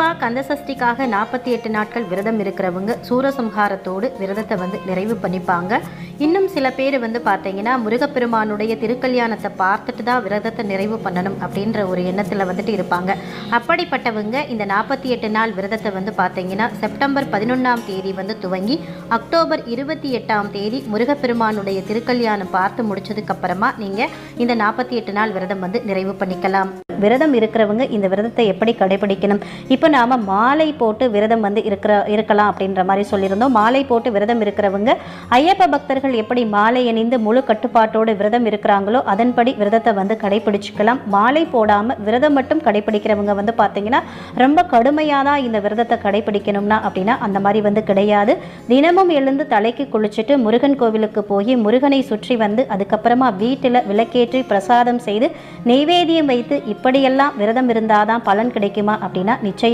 பொதுவாக கந்தசஷ்டிக்காக நாற்பத்தி எட்டு நாட்கள் விரதம் இருக்கிறவங்க சூரசம்ஹாரத்தோடு விரதத்தை வந்து நிறைவு பண்ணிப்பாங்க. இன்னும் சில பேர் வந்து பார்த்தீங்கன்னா முருகப்பெருமானுடைய திருக்கல்யாணத்தை பார்த்துட்டு தான் விரதத்தை நிறைவு பண்ணணும் அப்படின்ற ஒரு எண்ணத்தில் வந்துட்டு இருப்பாங்க. அப்படிப்பட்டவங்க இந்த நாற்பத்தி எட்டு நாள் விரதத்தை வந்து பார்த்தீங்கன்னா செப்டம்பர் பதினொன்றாம் தேதி வந்து துவங்கி அக்டோபர் இருபத்தி எட்டாம் தேதி முருகப்பெருமானுடைய திருக்கல்யாணம் பார்த்து முடிச்சதுக்கப்புறமா நீங்கள் இந்த நாற்பத்தி எட்டு நாள் விரதம் வந்து நிறைவு பண்ணிக்கலாம். விரதம் இருக்கிறவங்க இந்த விரதத்தை எப்படி கடைபிடிக்கணும்? இப்போ நாம் மாலை போட்டு விரதம் வந்து இருக்கிற இருக்கலாம் அப்படின்ற மாதிரி சொல்லியிருந்தோம். மாலை போட்டு விரதம் இருக்கிறவங்க ஐயப்ப பக்தர்கள் எப்படி மாலை அணிந்து முழு கட்டுப்பாட்டோடு விரதம் இருக்கிறாங்களோ அதன்படி விரதத்தை வந்து கடைபிடிச்சிக்கலாம். மாலை போடாமல் விரதம் மட்டும் கடைபிடிக்கிறவங்க வந்து பார்த்தீங்கன்னா ரொம்ப கடுமையாக தான் இந்த விரதத்தை கடைபிடிக்கணும்னா அப்படின்னா அந்த மாதிரி வந்து கிடையாது. தினமும் எழுந்து தலைக்கு குளிச்சுட்டு முருகன் கோவிலுக்கு போய் முருகனை சுற்றி வந்து அதுக்கப்புறமா வீட்டில் விளக்கேற்றி பிரசாதம் செய்து நெய்வேத்தியம் வைத்து இப்படியெல்லாம் விரதம் இருந்தாதான் பலன் கிடைக்குமா அப்படின்னா நிச்சயம்